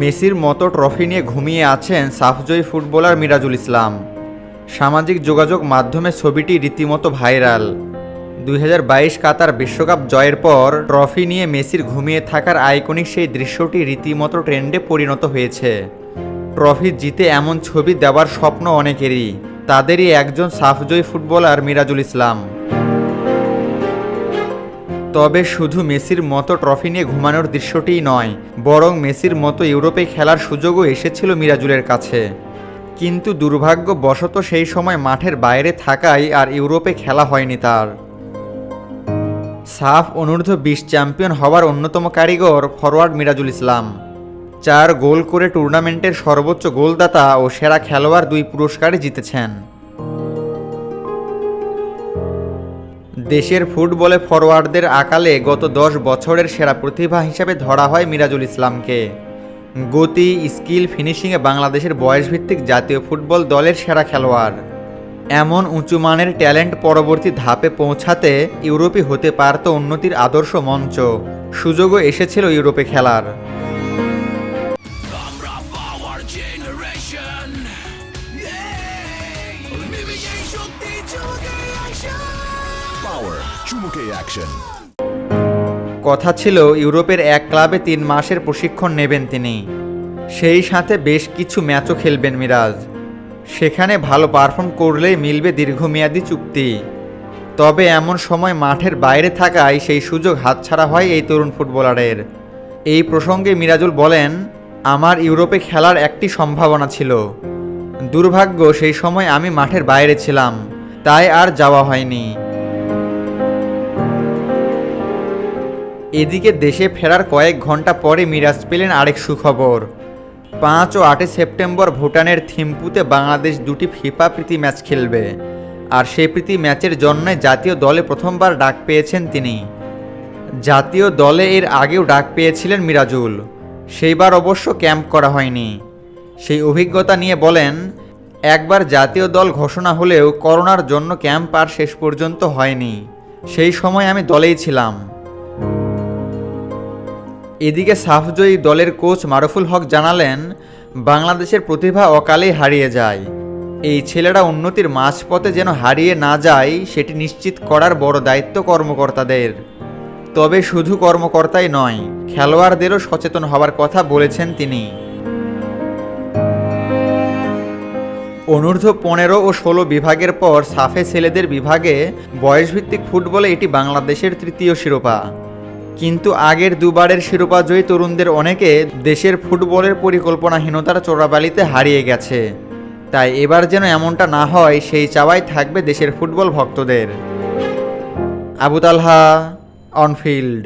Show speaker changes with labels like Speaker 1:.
Speaker 1: মেসির মতো ট্রফি নিয়ে ঘুমিয়ে আছেন সাফজয়ী ফুটবলার মিরাজুল ইসলাম। সামাজিক যোগাযোগ মাধ্যমে ছবিটি রীতিমতো ভাইরাল। দুই হাজার বাইশ কাতার বিশ্বকাপ জয়ের পর ট্রফি নিয়ে মেসির ঘুমিয়ে থাকার আইকনিক সেই দৃশ্যটি রীতিমতো ট্রেন্ডে পরিণত হয়েছে। ট্রফি জিতে এমন ছবি দেওয়ার স্বপ্ন অনেকেরই, তাদেরই একজন সাফজয়ী ফুটবলার মিরাজুল ইসলাম। তবে শুধু মেসির মতো ট্রফি নিয়ে ঘুমানোর দৃশ্যটিই নয়, বরং মেসির মতো ইউরোপে খেলার সুযোগও এসেছিল মিরাজুলের কাছে। কিন্তু দুর্ভাগ্যবশত সেই সময় মাঠের বাইরে থাকায় আর ইউরোপে খেলা হয়নি তার। সাফ অনূর্ধ্ব বিশ চ্যাম্পিয়ন হওয়ার অন্যতম কারিগর ফরওয়ার্ড মিরাজুল ইসলাম। চার গোল করে টুর্নামেন্টের সর্বোচ্চ গোলদাতা ও সেরা খেলোয়াড় দুই পুরস্কারই জিতেছেন। দেশের ফুটবলে ফরোয়ার্ডদের আকালে গত দশ বছরের সেরা প্রতিভা হিসেবে ধরা হয় মিরাজুল ইসলামকে। গতি, স্কিল ফিনিশিংয়ে বাংলাদেশের বয়সভিত্তিক জাতীয় ফুটবল দলের সেরা খেলোয়াড়। এমন উঁচু মানের ট্যালেন্ট পরবর্তী ধাপে পৌঁছাতে ইউরোপে হতে পারত উন্নতির আদর্শ মঞ্চ। সুযোগও এসেছিল ইউরোপে খেলার।
Speaker 2: Power. চুমুকে অ্যাকশন
Speaker 1: কথা ছিল ইউরোপের এক ক্লাবে তিন মাসের প্রশিক্ষণ নেবেন তিনি। সেই সাথে বেশ কিছু ম্যাচও খেলবেন মিরাজ। সেখানে ভালো পারফর্ম করলেই মিলবে দীর্ঘমেয়াদী চুক্তি। তবে এমন সময় মাঠের বাইরে থাকায় সেই সুযোগ হাতছাড়া হয় এই তরুণ ফুটবলারের। এই প্রসঙ্গে মিরাজুল বলেন, আমার ইউরোপে খেলার একটি সম্ভাবনা ছিল। দুর্ভাগ্য, সেই সময় আমি মাঠের বাইরে ছিলাম। তাই আর যাওয়া হয়নি। এদিকে দেশে ফেরার কয়েক ঘণ্টা পরে মিরাজ পেলেন আরেক সুখবর। পাঁচ ও আটই সেপ্টেম্বর ভুটানের থিম্পুতে বাংলাদেশ দুটি ফিফা প্রীতি ম্যাচ খেলবে। আর সেই প্রীতি ম্যাচের জন্য জাতীয় দলে প্রথমবার ডাক পেয়েছেন তিনি। জাতীয় দলে এর আগেও ডাক পেয়েছিলেন মিরাজুল। সেইবার অবশ্য ক্যাম্প করা হয়নি। সেই অভিজ্ঞতা নিয়ে বলেন, একবার জাতীয় দল ঘোষণা হলেও করোনার জন্য ক্যাম্প আর শেষ পর্যন্ত হয়নি। সেই সময় আমি দলেই ছিলাম। এদিকে সাফজয়ী দলের কোচ মারুফুল হক জানালেন, বাংলাদেশের প্রতিভা অকালেই হারিয়ে যায়। এই ছেলেরা উন্নতির মাঝপথে যেন হারিয়ে না যায়, সেটি নিশ্চিত করার বড় দায়িত্ব কর্মকর্তাদের। তবে শুধু কর্মকর্তাই নয়, খেলোয়াড়দেরও সচেতন হওয়ার কথা বলেছেন তিনি। অনূর্ধ্ব পনেরো ও ষোলো বিভাগের পর সাফে ছেলেদের বিভাগে বয়সভিত্তিক ফুটবলে এটি বাংলাদেশের তৃতীয় শিরোপা। কিন্তু আগের দুবারের শিরোপা জয়ী তরুণদের অনেকে দেশের ফুটবলের পরিকল্পনাহীনতার চোরাবালিতে হারিয়ে গেছে। তাই এবার যেন এমনটা না হয়, সেই চাওয়াই থাকবে দেশের ফুটবল ভক্তদের। আবুতালহা অনফিল্ড।